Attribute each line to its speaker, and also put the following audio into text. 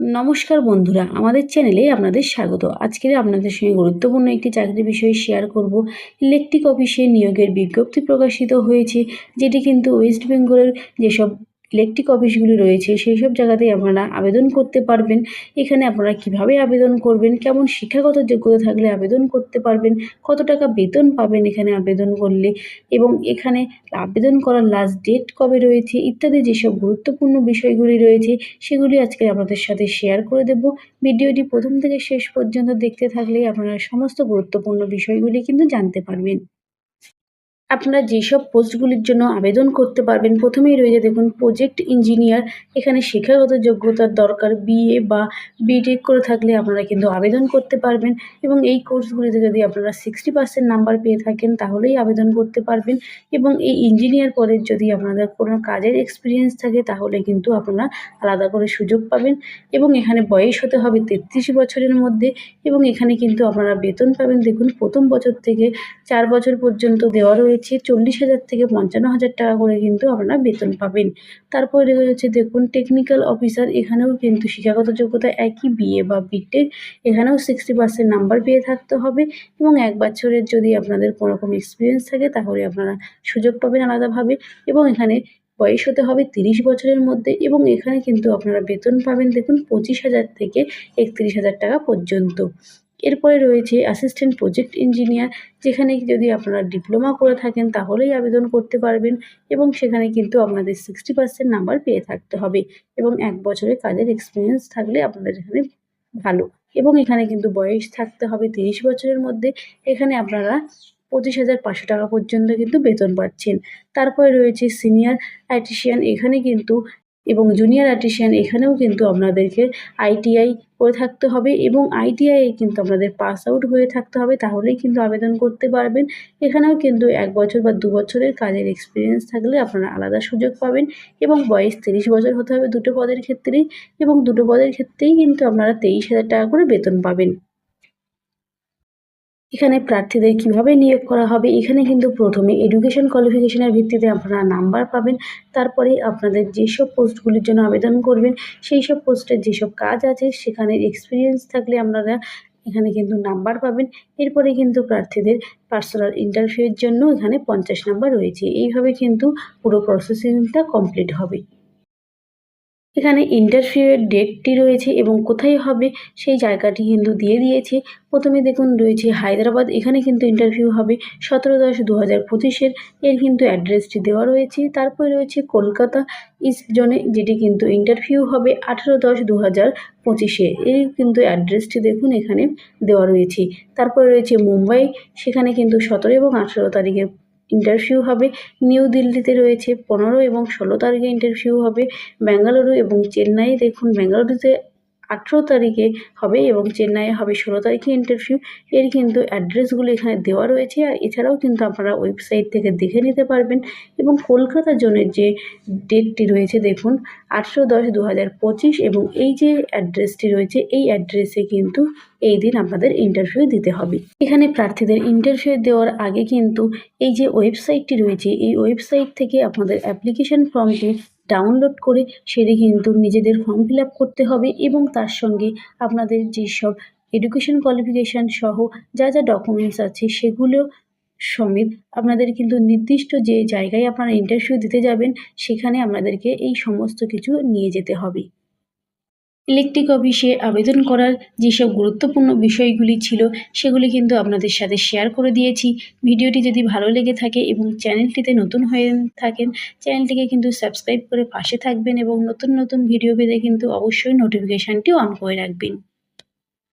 Speaker 1: নমস্কার বন্ধুরা, আমাদের চ্যানেলে আপনাদের স্বাগত। আজকের আপনাদের সঙ্গে গুরুত্বপূর্ণ একটি চাকরির বিষয়ে শেয়ার করব। ইলেকট্রিক অফিসে নিয়োগের বিজ্ঞপ্তি প্রকাশিত হয়েছে, যেটি কিন্তু ওয়েস্ট বেঙ্গলের যেসব ইলেকট্রিক অফিসগুলি রয়েছে, সেই সব জায়গাতেই আপনারা আবেদন করতে পারবেন। এখানে আপনারা কীভাবে আবেদন করবেন, কেমন শিক্ষাগত যোগ্যতা থাকলে আবেদন করতে পারবেন, কত টাকা বেতন পাবেন এখানে আবেদন করলে এবং এখানে আবেদন করার লাস্ট ডেট কবে রয়েছে, ইত্যাদি যেসব গুরুত্বপূর্ণ বিষয়গুলি রয়েছে, সেগুলি আজকে আপনাদের সাথে শেয়ার করে দেব। ভিডিওটি প্রথম থেকে শেষ পর্যন্ত দেখতে থাকলে আপনারা সমস্ত গুরুত্বপূর্ণ বিষয়গুলি কিন্তু জানতে পারবেন। আপনারা যেসব পোস্টগুলির জন্য আবেদন করতে পারবেন, প্রথমেই রয়েছে দেখুন প্রজেক্ট ইঞ্জিনিয়ার এখানে শিক্ষাগত যোগ্যতার দরকার বিএ বা বিটেক করে থাকলে আপনারা কিন্তু আবেদন করতে পারবেন এবং এই কোর্সগুলিতে যদি আপনারা সিক্সটি পার্সেন্ট নাম্বার পেয়ে থাকেন, তাহলেই আবেদন করতে পারবেন এবং এই ইঞ্জিনিয়ার পদের যদি আপনাদের কোনো কাজের এক্সপিরিয়েন্স থাকে, তাহলে কিন্তু আপনারা আলাদা করে সুযোগ পাবেন এবং এখানে বয়স হতে হবে তেত্রিশ বছরের মধ্যে এবং এখানে কিন্তু আপনারা বেতন পাবেন। দেখুন, প্রথম বছর থেকে চার বছর পর্যন্ত দেওয়া রয়েছে। চল্লিশ হাজার থেকে পঞ্চান্ন হাজার টাকা করে কিন্তু আপনারা বেতন পাবেন। তারপরে রয়েছে দেখুন টেকনিক্যাল অফিসার এখানেও কিন্তু শিক্ষাগত যোগ্যতা একই বিএ বা বিটেক এখানেও সিক্সটি পার্সেন্ট নাম্বার পেয়ে থাকতে হবে এবং এক বছরের যদি আপনাদের কোনো রকম এক্সপিরিয়েন্স থাকে তাহলে আপনারা সুযোগ পাবেন আলাদাভাবে এবং এখানে বয়স হতে হবে তিরিশ বছরের মধ্যে এবং এখানে কিন্তু আপনারা বেতন পাবেন, দেখুন, পঁচিশ হাজার থেকে একত্রিশ হাজার টাকা পর্যন্ত। এরপরে রয়েছে অ্যাসিস্ট্যান্ট প্রজেক্ট ইঞ্জিনিয়ার যেখানে যদি আপনারা ডিপ্লোমা করে থাকেন, তাহলেই আবেদন করতে পারবেন এবং সেখানে কিন্তু আপনাদের সিক্সটি পার্সেন্ট নাম্বার পেয়ে থাকতে হবে এবং এক বছরের কাজের এক্সপিরিয়েন্স থাকলে আপনাদের এখানে ভালো। এবং এখানে কিন্তু বয়স থাকতে হবে তিরিশ বছরের মধ্যে, এখানে আপনারা পঁচিশ হাজার পাঁচশো টাকা পর্যন্ত কিন্তু বেতন পাচ্ছেন। তারপরে রয়েছে সিনিয়র আর্টিশিয়ান এখানে কিন্তু এবং জুনিয়র আর্টিশিয়ান এখানেও কিন্তু আপনাদেরকে আইটিআই করে থাকতে হবে এবং আইটিআইয়ে কিন্তু আপনাদের পাস আউট হয়ে থাকতে হবে, তাহলেই কিন্তু আবেদন করতে পারবেন। এখানেও কিন্তু এক বছর বা দু বছরের কাজের এক্সপিরিয়েন্স থাকলে আপনারা আলাদা সুযোগ পাবেন এবং বয়স তিরিশ বছর হতে হবে দুটো পদের ক্ষেত্রেই এবং দুটো পদের ক্ষেত্রেই কিন্তু আপনারা তেইশ হাজার টাকা করে বেতন পাবেন। এখানে প্রার্থীদের কীভাবে নিয়োগ করা হবে? এখানে কিন্তু প্রথমে এডুকেশন কোয়ালিফিকেশনের ভিত্তিতে আপনারা নাম্বার পাবেন। তারপরে আপনাদের যেসব পোস্টগুলির জন্য আবেদন করবেন সেই সব পোস্টের যেসব কাজ আছে, সেখানে এক্সপিরিয়েন্স থাকলে আপনারা এখানে কিন্তু নাম্বার পাবেন। এরপরে কিন্তু প্রার্থীদের পার্সোনাল ইন্টারভিউয়ের জন্য এখানে পঞ্চাশ নাম্বার রয়েছে। এইভাবে কিন্তু পুরো প্রসেসিংটা কমপ্লিট হবে। এখানে ইন্টারভিউয়ের ডেটটি রয়েছে এবং কোথায় হবে সেই জায়গাটি কিন্তু দিয়ে দিয়েছে। প্রথমে দেখুন রয়েছে হায়দ্রাবাদ, এখানে কিন্তু ইন্টারভিউ হবে সতেরো দশ দু হাজার পঁচিশের। এর কিন্তু অ্যাড্রেসটি দেওয়া রয়েছে। তারপরে রয়েছে কলকাতা ইস্ট জোনে যেটি কিন্তু ইন্টারভিউ হবে আঠেরো দশ দু হাজার পঁচিশে। এই কিন্তু অ্যাড্রেসটি দেখুন এখানে দেওয়া রয়েছে। তারপরে রয়েছে মুম্বাই, সেখানে কিন্তু সতেরো এবং আঠেরো তারিখে ইন্টারভিউ হবে। নিউ দিল্লিতে রয়েছে পনেরো এবং ষোলো তারিখে ইন্টারভিউ হবে। ব্যাঙ্গালুরু এবং চেন্নাই দেখুন বেঙ্গালুরুতে আঠেরো তারিখে হবে এবং চেন্নাইয়ে হবে ষোলো তারিখে ইন্টারভিউ এর কিন্তু অ্যাড্রেসগুলো এখানে দেওয়া রয়েছে আর এছাড়াও কিন্তু আপনারা ওয়েবসাইট থেকে দেখে নিতে পারবেন এবং কলকাতার জোনের যে ডেটটি রয়েছে দেখুন, আঠেরো দশ দু হাজার পঁচিশ এবং এই যে অ্যাড্রেসটি রয়েছে, এই অ্যাড্রেসে কিন্তু এই দিন আপনাদের ইন্টারভিউ দিতে হবে। এখানে প্রার্থীদের ইন্টারভিউ দেওয়ার আগে কিন্তু এই যে ওয়েবসাইটটি রয়েছে, এই ওয়েবসাইট থেকে আপনাদের অ্যাপ্লিকেশন ফর্মটি ডাউনলোড করে সেটি কিন্তু নিজেদের ফর্ম ফিল করতে হবে এবং তার সঙ্গে আপনাদের যেসব এডুকেশন কোয়ালিফিকেশান সহ যা যা ডকুমেন্টস আছে সেগুলো সমেত আপনাদের কিন্তু নির্দিষ্ট যে জায়গায় আপনারা ইন্টারভিউ দিতে যাবেন, সেখানে আপনাদেরকে এই সমস্ত কিছু নিয়ে যেতে হবে। ইলেকট্রিক অফিসে আবেদন করার যেসব গুরুত্বপূর্ণ বিষয়গুলি ছিল, সেগুলি কিন্তু আপনাদের সাথে শেয়ার করে দিয়েছি। ভিডিওটি যদি ভালো লেগে থাকে এবং চ্যানেলটিতে নতুন হয়ে থাকেন, চ্যানেলটিকে কিন্তু সাবস্ক্রাইব করে পাশে থাকবেন এবং নতুন নতুন ভিডিও পেতে কিন্তু অবশ্যই নোটিফিকেশানটি অন করে রাখবেন।